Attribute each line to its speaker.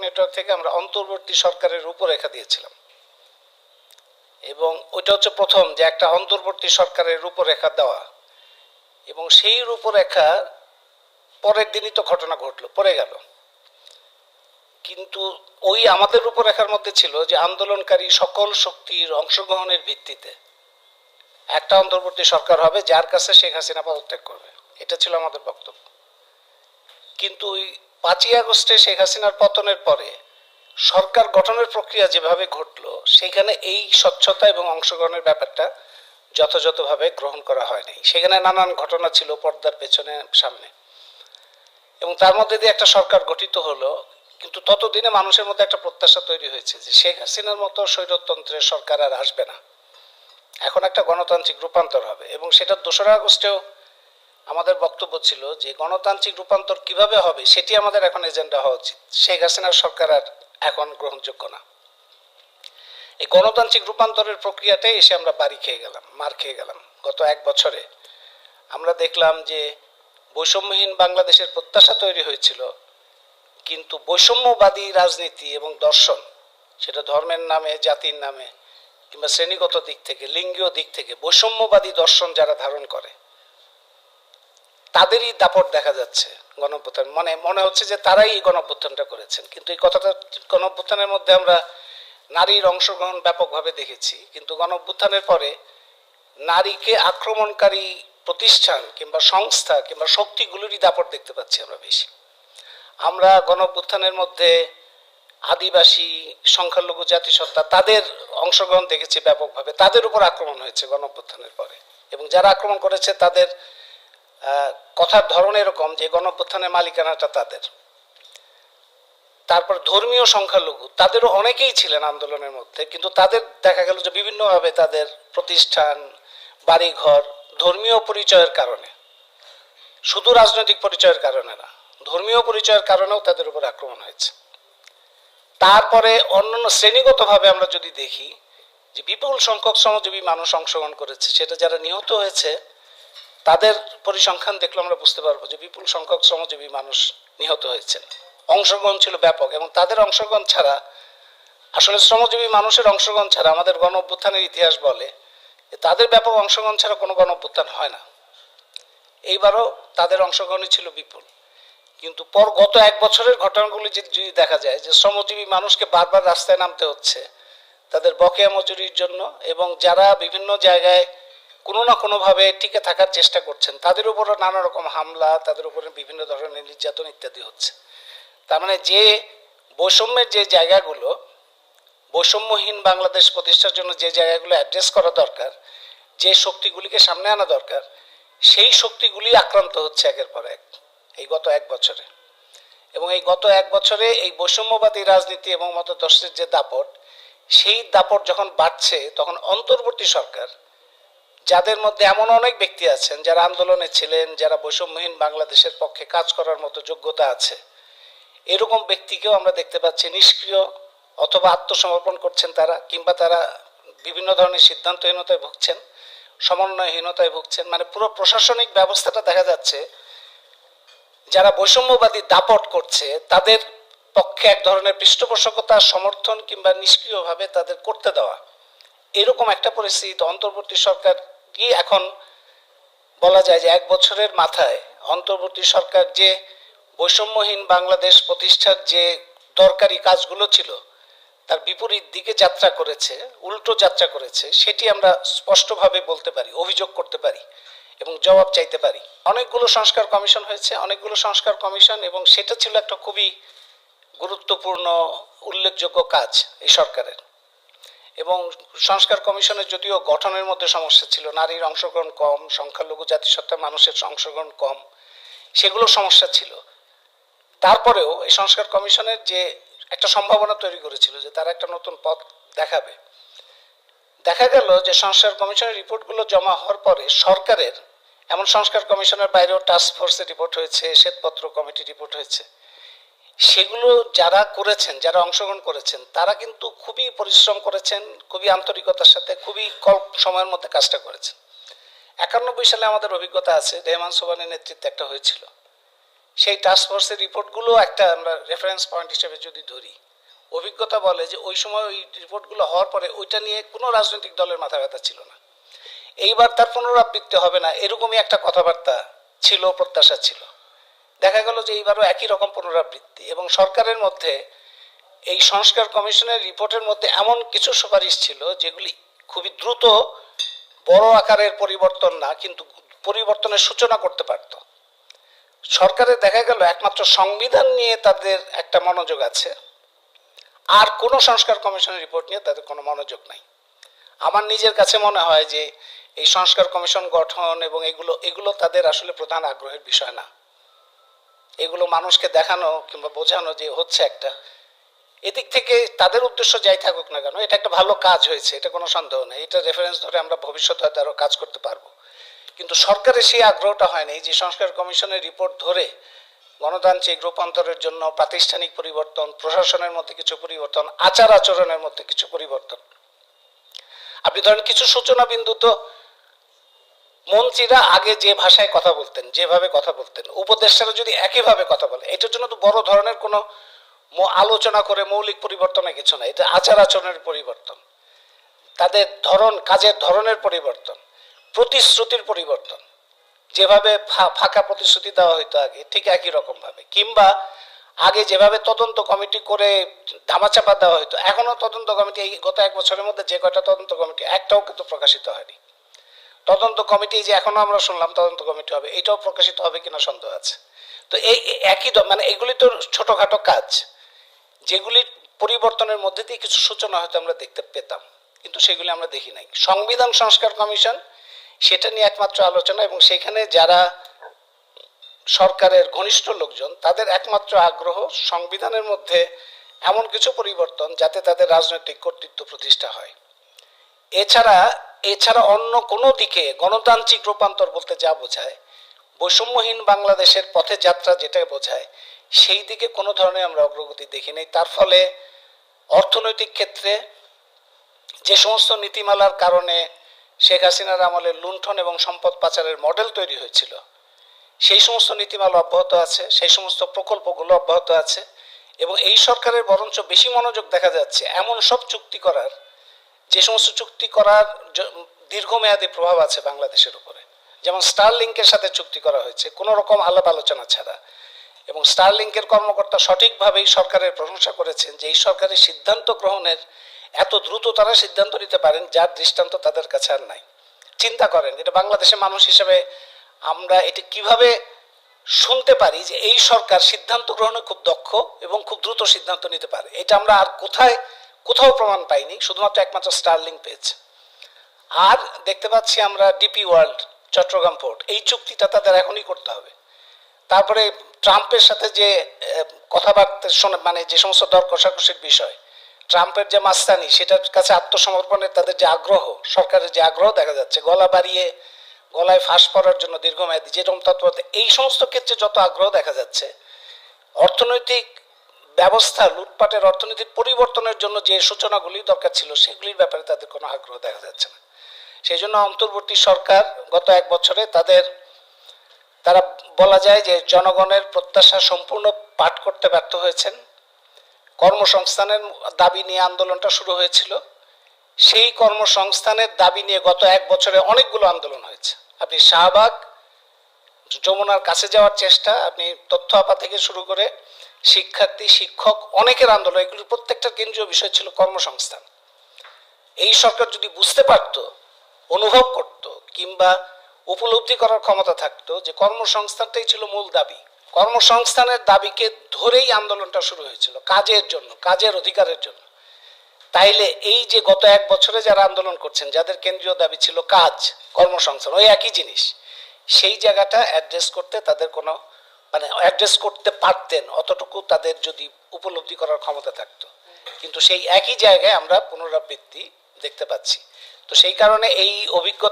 Speaker 1: Network থেকে আমরা অন্তর্বর্তী সরকারের রূপরেখা দিয়েছিলাম। এবং ওইটা হচ্ছে প্রথম যে একটা অন্তর্বর্তী সরকারের রূপরেখা দেওয়া। এবং সেই রূপরেখা পরের দিনই তো ঘটনা ঘটলো, পড়ে গেল। কিন্তু ওই আমাদের রূপরেখার মধ্যে ছিল যে আন্দোলনকারী সকল শক্তির অংশগ্রহণের ভিত্তিতে একটা অন্তর্বর্তী সরকার হবে যার কাছে শেখ হাসিনা পদত্যাগ করবে। এটা ছিল আমাদের বক্তব্য। কিন্তু ওই পাঁচই আগস্টে শেখ হাসিনার পতনের পরে সরকার গঠনের প্রক্রিয়া যেভাবে ঘটলো, সেখানে এই স্বচ্ছতা এবং অংশগ্রহণের ব্যাপারটা যথাযথভাবে গ্রহণ করা হয়নি। সেখানে নানান ঘটনা ছিল পর্দার পেছনে সামনে। এবং তার মধ্যে দিয়ে একটা সরকার গঠিত হলো, কিন্তু ততদিনে মানুষের মধ্যে একটা প্রত্যাশা তৈরি হয়েছে যে শেখ হাসিনার মতো স্বৈরতন্ত্রের সরকার আর আসবে না। এখন একটা গণতান্ত্রিক রূপান্তর হবে এবং সেটা দোসরা আগস্টেও আমাদের বক্তব্য ছিল যে গণতান্ত্রিক রূপান্তর কীভাবে হবে, সেটি আমাদের এখন এজেন্ডা হওয়া উচিত। শেখ হাসিনার সরকার আর এখন গ্রহণযোগ্য না। এই গণতান্ত্রিক রূপান্তরের প্রক্রিয়াটাই এসে আমরা বাড়ি খেয়ে গেলাম, মার খেয়ে গেলাম। গত এক বছরে আমরা দেখলাম যে বৈষম্যহীন বাংলাদেশের প্রত্যাশা তৈরি হয়েছিল, কিন্তু বৈষম্যবাদী রাজনীতি এবং দর্শন, সেটা ধর্মের নামে, জাতির নামে কিংবা শ্রেণীগত দিক থেকে, লিঙ্গীয় দিক থেকে বৈষম্যবাদী দর্শন যারা ধারণ করে তাদেরই দাপট দেখা যাচ্ছে গণঅভ্যুত্থান। মানে মনে হচ্ছে যে তারাই এই গণঅভ্যুত্থানটা করেছেন। কিন্তু এই কথাটা গণঅভ্যুত্থানের মধ্যে আমরা নারীর অংশগ্রহণ ব্যাপকভাবে দেখেছি। কিন্তু গণঅভ্যুত্থানের পরে নারীকে আক্রমণকারী প্রতিষ্ঠান কিংবা সংস্থা কিংবা শক্তিগুলোরই দাপট দেখতে পাচ্ছি আমরা বেশি। আমরা গণঅভ্যুত্থানের মধ্যে আদিবাসী, সংখ্যালঘু জাতিসত্তা তাদের অংশগ্রহণ দেখেছি ব্যাপকভাবে। তাদের উপর আক্রমণ হয়েছে গণঅভ্যুত্থানের পরে। এবং যারা আক্রমণ করেছে তাদের কথার ধরন এরকম যে গণঅভ্যুত্থানের মালিকানাটা তাদের। তারপর ধর্মীয় সংখ্যালঘু, তাদেরও অনেকেই ছিলেন আন্দোলনের মধ্যে, কিন্তু তাদের দেখা গেল যে বিভিন্নভাবে তাদের প্রতিষ্ঠান, বাড়িঘর ধর্মীয় পরিচয়ের কারণে। শুধু রাজনৈতিক পরিচয়ের কারণে না, ধর্মীয় পরিচয়ের কারণেও তাদের উপর আক্রমণ হয়েছে। তারপরে অন্যান্য শ্রেণীগতভাবে আমরা যদি দেখি, যে বিপুল সংখ্যক শ্রমজীবী মানুষ অংশগ্রহণ করেছে, সেটা যারা নিহত হয়েছে তাদের পরিসংখ্যান দেখলে আমরা বুঝতে পারব যে বিপুল সংখ্যক শ্রমজীবী মানুষ নিহত হয়েছেন। অংশগ্রহণ ছিল ব্যাপক এবং তাদের অংশগ্রহণ ছাড়া, আসলে শ্রমজীবী মানুষের অংশগ্রহণ ছাড়া আমাদের গণ অভ্যুত্থানের ইতিহাস বলে তাদের ব্যাপক অংশগ্রহণ ছাড়া কোনো গণ অভ্যুত্থান হয় না। এইবারও তাদের অংশগ্রহণই ছিল বিপুল। কিন্তু পর গত এক বছরের ঘটনাগুলি যদি দেখা যায় যে শ্রমজীবী মানুষকে বারবার রাস্তায় নামতে হচ্ছে, তাদের বকেয়া মজুরির জন্য এবং যারা বিভিন্ন জায়গায় কোনো না কোনোভাবে টিকে থাকার চেষ্টা করছেন। তাদের উপরও নানা রকম হামলা, তাদের উপরে বিভিন্ন ধরনের নির্যাতন ইত্যাদি হচ্ছে। তার মানে যে বৈষম্যের যে জায়গাগুলো, বৈষম্যহীন বাংলাদেশ প্রতিষ্ঠার জন্য যে জায়গাগুলো অ্যাড্রেস করা দরকার, যে শক্তিগুলিকে সামনে আনা দরকার, সেই শক্তিগুলি আক্রান্ত হচ্ছে একের পর এক, এই গত এক বছরে। এবং এই গত এক বছরে এই বৈষম্যবাদী রাজনীতি এবং মতদর্শের যে দাপট, সেই দাপট যখন বাড়ছে, তখন অন্তর্বর্তী সরকার যাদের মধ্যে এমন অনেক ব্যক্তি আছেন যারা আন্দোলনে ছিলেন, যারা বৈষম্যহীন বাংলাদেশের পক্ষে কাজ করার মতো যোগ্যতা আছে, এরকম ব্যক্তিকেও আমরা দেখতে পাচ্ছি নিষ্ক্রিয় অথবা আত্মসমর্পণ করছেন তারা, কিংবা তারা বিভিন্ন ধরনের সিদ্ধান্তহীনতায় ভুগছেন, সমন্বয়হীনতায় ভুগছেন। মানে পুরো প্রশাসনিক ব্যবস্থাটা দেখা যাচ্ছে, যারা বৈষম্যবাদী দাপট করছে, তাদের পক্ষে এক ধরনের পৃষ্ঠপোষকতা, সমর্থন কিংবা নিষ্ক্রিয়ভাবে তাদের করতে দেওয়া। এরকম একটা পরিস্থিতি অন্তর্বর্তী সরকার কি এখন বলা যায় যে এক বছরের মাথায় অন্তর্বর্তী সরকার যে বৈষম্যহীন বাংলাদেশ প্রতিষ্ঠার যে দরকারি কাজগুলো ছিল, তার বিপরীত দিকে যাত্রা করেছে, উল্টো যাত্রা করেছে, সেটি আমরা স্পষ্টভাবে বলতে পারি, অভিযোগ করতে পারি এবং জবাব চাইতে পারি। অনেকগুলো সংস্কার কমিশন হয়েছে, অনেকগুলো সংস্কার কমিশন এবং সেটা ছিল একটা খুবই গুরুত্বপূর্ণ, উল্লেখযোগ্য কাজ এই সরকারের। এবং সংস্কার কমিশনের যদিও গঠনের মধ্যে সমস্যা ছিল, নারীর অংশগ্রহণ কম, সংখ্যালঘু জাতিসত্তার মানুষের অংশগ্রহণ কম, সেগুলো সমস্যা ছিল। তারপরেও এই সংস্কার কমিশনের যে একটা সম্ভাবনা তৈরি করেছিল যে তারা একটা নতুন পথ দেখাবে। দেখা গেল যে সংস্কার কমিশনের রিপোর্টগুলো জমা হওয়ার পরে সরকারের এমন সংস্কার কমিশনের বাইরেও টাস্ক ফোর্সের রিপোর্ট হয়েছে, শ্বেতপত্র কমিটি রিপোর্ট হয়েছে। সেগুলো যারা করেছেন, যারা অংশগ্রহণ করেছেন, তারা কিন্তু খুবই পরিশ্রম করেছেন, খুবই আন্তরিকতার সাথে, খুবই কম সময়ের মধ্যে কাজটা করেছেন। একানব্বই সালে আমাদের অভিজ্ঞতা আছে, রেহমান সোবানের নেতৃত্বে একটা হয়েছিল। সেই টাস্কফোর্সের রিপোর্টগুলো একটা আমরা রেফারেন্স পয়েন্ট হিসেবে যদি ধরি, অভিজ্ঞতা বলে যে ওই সময় ওই রিপোর্টগুলো হওয়ার পরে ওইটা নিয়ে কোনো রাজনৈতিক দলের মাথা ব্যথা ছিল না। এইবার তার পুনরাবৃত্তি হবে না, এরকমই একটা কথাবার্তা ছিল, প্রত্যাশা ছিল। দেখা গেল যে এইবারও একই রকম পুনরাবৃত্তি এবং সরকারের মধ্যে এই সংস্কার কমিশনের রিপোর্টের মধ্যে এমন কিছু সুপারিশ ছিল যেগুলি খুবই দ্রুত, বড় আকারের পরিবর্তন না, কিন্তু পরিবর্তনের সূচনা করতে পারত। সরকারের দেখা গেল একমাত্র সংবিধান নিয়ে তাদের একটা মনোযোগ আছে। আর কোনো সংস্কার কমিশনের রিপোর্ট নিয়ে তাদের কোনো মনোযোগ নাই। আমার নিজের কাছে মনে হয় যে এই সংস্কার কমিশন গঠন এবং এগুলো এগুলো তাদের আসলে প্রধান আগ্রহের বিষয় না। এগুলো মানুষকে দেখানো কিংবা বোঝানো যে হচ্ছে একটা। এদিক থেকে তাদের উদ্দেশ্য যাই থাকুক না কেন, এটা একটা ভালো কাজ হয়েছে, এটা কোনো সন্দেহ নেই। এটা রেফারেন্স ধরে আমরা ভবিষ্যতে হয়তো আরও কাজ করতে পারব। কিন্তু সরকারের সেই আগ্রহটা হয়নি যে সংস্কার কমিশনের রিপোর্ট ধরে গণতান্ত্রিক রূপান্তরের জন্য প্রাতিষ্ঠানিক পরিবর্তন, প্রশাসনের মধ্যে কিছু পরিবর্তন আচার আচরণের মধ্যে কিছু পরিবর্তন। আপনি ধরেন কিছু সূচনা বিন্দু তো মন্ত্রীরা আগে যে ভাষায় কথা বলতেন, যেভাবে কথা বলতেন, উপদেষ্টারা যদি একইভাবে কথা বলে, এটার জন্য তো বড় ধরনের কোনো আলোচনা করে মৌলিক পরিবর্তনের কিছু না, এটা আচার আচরণের পরিবর্তন। তাদের ধরন, কাজের ধরনের পরিবর্তন, প্রতিশ্রুতির পরিবর্তন। যেভাবে ফাঁকা প্রতিশ্রুতি দেওয়া হইতো আগে, ঠিক একই রকম ভাবে কিংবা আগে যেভাবে তদন্ত কমিটি করে ধামাচাপা দেওয়া হইতো এখনও তদন্ত কমিটি এই গত এক বছরের মধ্যে যে কয়টা তদন্ত কমিটি, একটাও কিন্তু প্রকাশিত হয়নি। তদন্ত কমিটি যে এখনও আমরা শুনলাম তদন্ত কমিটি হবে, এটাও প্রকাশিত হবে কিনা সন্দেহ আছে। তো এই একই মানে এগুলি তো ছোটখাটো কাজ, যেগুলি পরিবর্তনের মধ্যে দিয়ে কিছু সূচনা হয়তো আমরা দেখতে পেতাম, কিন্তু সেগুলি আমরা দেখি নাই। সংবিধান সংস্কার কমিশন, সেটা নিয়ে একমাত্র আলোচনা এবং সেখানে যারা সরকারের ঘনিষ্ঠ লোকজন, তাদের একমাত্র আগ্রহ সংবিধানের মধ্যে এমন কিছু পরিবর্তন যাতে তাদের রাজনৈতিক কর্তৃত্ব প্রতিষ্ঠা হয়। এছাড়া এছাড়া অন্য কোনো দিকে গণতান্ত্রিক রূপান্তর বলতে যা বোঝায়, বৈষম্যহীন বাংলাদেশের পথে যাত্রা যেটা বোঝায়, সেই দিকে কোনো ধরনের আমরা অগ্রগতি দেখি নাই। তার ফলে অর্থনৈতিক ক্ষেত্রে যে সমস্ত নীতিমালার কারণে শেখ হাসিনার আমলে লুণ্ঠন এবং সম্পদ পাচারের মডেল তৈরি হয়েছিল, সেই সমস্ত নীতিমালা অব্যাহত আছে, সেই সমস্ত প্রকল্পগুলো অব্যাহত আছে এবং এই সরকারের বরঞ্চ বেশি মনোযোগ দেখা যাচ্ছে। এমন সব চুক্তি করার যে সমস্ত চুক্তি করার দীর্ঘমেয়াদী প্রভাব আছে বাংলাদেশের উপরে। যেমন স্টারলিংকের সাথে চুক্তি করা হয়েছে, কোনো রকম আলাপ আলোচনা ছাড়া। এবং স্টারলিংকের কর্মকর্তা সঠিকভাবেই সরকারের প্রশংসা করেছেন যে, এই সরকারের সিদ্ধান্ত গ্রহণের এত দ্রুত তারা সিদ্ধান্ত নিতে পারেন, যার দৃষ্টান্ত তাদের কাছে আর নাই। চিন্তা করেন, এটা বাংলাদেশের মানুষ হিসেবে আমরা এটা কীভাবে শুনতে পারি যে, এই সরকার সিদ্ধান্ত গ্রহণে খুব দক্ষ এবং খুব দ্রুত সিদ্ধান্ত নিতে পারে? এটা আমরা আর কোথায় কোথাও প্রমাণ পাইনি, শুধুমাত্র একমাত্র স্টারলিং পেয়েছে। আর দেখতে পাচ্ছি আমরা ডিপি ওয়ার্ল্ড চট্টগ্রাম পোর্ট। এই চুক্তিটা তাদের এখনই করতে হবে। তারপরে ট্রাম্পের সাথে যে কথাবার্তা শোনে মানে যে সমস্ত দর কষাকষির বিষয়, ট্রাম্পের যে মাস্তানি, সেটার কাছে আত্মসমর্পণের তাদের যে আগ্রহ, সরকারের যে আগ্রহ দেখা যাচ্ছে, গলা বাড়িয়ে, গলায় ফাঁস পড়ার জন্য দীর্ঘমেয়াদী যেরকম তৎপরতা, এই সমস্ত ক্ষেত্রে যত আগ্রহ দেখা যাচ্ছে, অর্থনৈতিক ব্যবস্থা লুটপাটের অর্থনৈতিক পরিবর্তনের জন্য যে সূচনাগুলি দরকার ছিল, সেগুলির ব্যাপারে তাদের কোনো আগ্রহ দেখা যাচ্ছে না। সেই জন্য অন্তর্বর্তী সরকার গত এক বছরে তাদের, তারা বলা যায় যে জনগণের প্রত্যাশা সম্পূর্ণ পাঠ করতে ব্যর্থ হয়েছেন। কর্মসংস্থানের দাবি নিয়ে আন্দোলনটা শুরু হয়েছিল। সেই কর্মসংস্থানের দাবি নিয়ে গত এক বছরে অনেকগুলো আন্দোলন হয়েছে। আপনি শাহবাগ, যমুনার কাছে যাওয়ার চেষ্টা, আপনি তথ্য আপা থেকে শুরু করে শিক্ষার্থী, শিক্ষক অনেকের আন্দোলন, এগুলোর প্রত্যেকটা কেন্দ্রীয় বিষয় ছিল কর্মসংস্থান। এই সরকার যদি বুঝতে পারত, অনুভব করত কিংবা উপলব্ধি করার ক্ষমতা থাকতো যে কর্মসংস্থানটাই ছিল মূল দাবি, কর্মসংস্থানের দাবিকে ধরেই আন্দোলনটা শুরু হয়েছিল, কাজের জন্য, কাজের অধিকারের জন্য। তাইলে এই যে গত এক বছরে যারা আন্দোলন করছেন, যাদের কেন্দ্রীয় দাবি ছিল কাজ, কর্মসংস্থান, ওই একই জিনিস, সেই জায়গাটা অ্যাড্রেস করতে তাদের কোনো মানে অ্যাড্রেস করতে পারতেন, অতটুকু তাদের যদি উপলব্ধি করার ক্ষমতা থাকতো। কিন্তু সেই একই জায়গায় আমরা পুনরাবৃত্তি দেখতে পাচ্ছি। তো সেই কারণে এই অভিজ্ঞতা